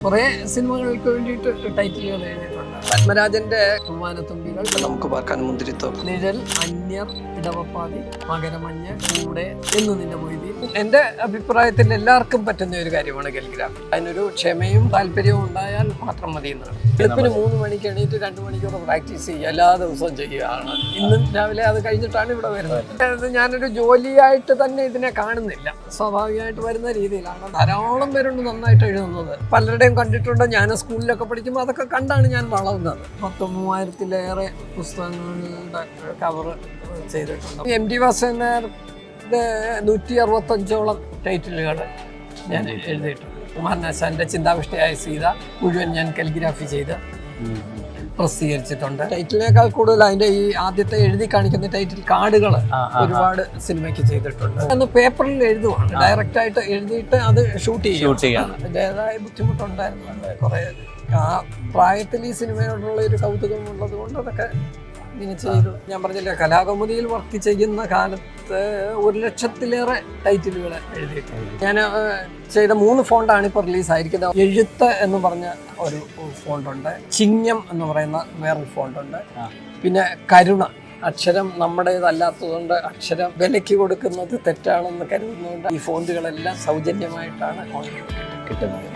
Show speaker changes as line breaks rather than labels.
കുറെ സിനിമകൾക്ക് വേണ്ടിയിട്ട് ടൈറ്റിലുകൾ എഴുതിയിട്ടുണ്ട്. പത്മരാജന്റെ കുമാനത്തുമ്പികൾ
നമുക്ക് പാർക്കാൻ മുന്തിരിത്തോ
നിഴൽ അന്യർ ഇടവപ്പാതി മകരമഞ്ഞ് കൂടെ എന്ന് നിന്റെ മൊയ്തി എന്റെ അഭിപ്രായത്തിൽ എല്ലാവർക്കും പറ്റുന്ന ഒരു കാര്യമാണ് കലിഗ്രാഫി അതിനൊരു ക്ഷമയും താല്പര്യവും ഉണ്ടായാൽ മാത്രം മതി എന്നാണ് വെളുപ്പിന് മൂന്ന് മണിക്ക് എണീറ്റ് രണ്ട് മണിക്കൂർ പ്രാക്ടീസ് ചെയ്യുക എല്ലാ ദിവസവും ചെയ്യുകയാണ്. ഇന്നും രാവിലെ അത് കഴിഞ്ഞിട്ടാണ് ഇവിടെ വരുന്നത്. ഞാനൊരു ജോലിയായിട്ട് തന്നെ ഇതിനെ കാണുന്നില്ല. സ്വാഭാവികമായിട്ട് വരുന്ന രീതിയിലാണ്. ധാരാളം പേരുണ്ട് നന്നായിട്ട് എഴുതുന്നത്. പലരുടെയും കണ്ടിട്ടുണ്ട്. ഞാൻ സ്കൂളിലൊക്കെ പഠിക്കുമ്പോൾ അതൊക്കെ കണ്ടാണ് ഞാൻ വളർന്നത്. പത്ത് മൂവായിരത്തിലേറെ പുസ്തകങ്ങളുടെ കവർ ചെയ്തിട്ടുണ്ട്. എം ടി വാസനാർ നൂറ്റി അറുപത്തഞ്ചോളം ടൈറ്റിലുകൾ ഞാൻ എഴുതിയിട്ടുണ്ട്. കുമാരനാശാന്റെ ചിന്താവിഷ്ടയായ സീത മുഴുവൻ ഞാൻ കലിഗ്രാഫി ചെയ്ത് പ്രസിദ്ധീകരിച്ചിട്ടുണ്ട്. ടൈറ്റിലേക്കാൾ കൂടുതൽ അതിന്റെ ഈ ആദ്യത്തെ എഴുതി കാണിക്കുന്ന ടൈറ്റിൽ കാർഡുകൾ ഒരുപാട് സിനിമയ്ക്ക് ചെയ്തിട്ടുണ്ട്. അന്ന് പേപ്പറിൽ എഴുതുവാണ്. ഡയറക്റ്റ് ആയിട്ട് എഴുതിയിട്ട് അത് ഷൂട്ട് ചെയ്യും.
ഷൂട്ട് ചെയ്യാണ്
അതിന്റെതായ ബുദ്ധിമുട്ടുണ്ടായിരുന്നു കുറെ. ആ പ്രായത്തിൽ ഈ സിനിമയോടുള്ള ഒരു കൗതുകം ഉള്ളത് കൊണ്ട് അതൊക്കെ ഇങ്ങനെ ചെയ്തു. ഞാൻ പറഞ്ഞില്ല കലാകൗമുദിയിൽ വർക്ക് ചെയ്യുന്ന കാലത്ത് ഒരു ലക്ഷത്തിലേറെ ടൈറ്റിലുകൾ എഴുതിയിട്ടുണ്ട്. ഞാൻ ചെയ്ത മൂന്ന് ഫോണ്ടാണ് ഇപ്പോൾ റിലീസ് ആയിരിക്കുന്നത്. എഴുത്ത് എന്ന് പറഞ്ഞ ഒരു ഫോണ്ടുണ്ട് ചിങ്ങം എന്ന് പറയുന്ന വേറൊരു ഫോണ്ടുണ്ട്. പിന്നെ കരുണ അക്ഷരം നമ്മുടേതല്ലാത്തതുകൊണ്ട് അക്ഷരം വിലയ്ക്ക് കൊടുക്കുന്നത് തെറ്റാണെന്ന് കരുതുന്നതുകൊണ്ട് ഈ ഫോണ്ടുകളെല്ലാം സൗജന്യമായിട്ടാണ് കിട്ടുന്നത്.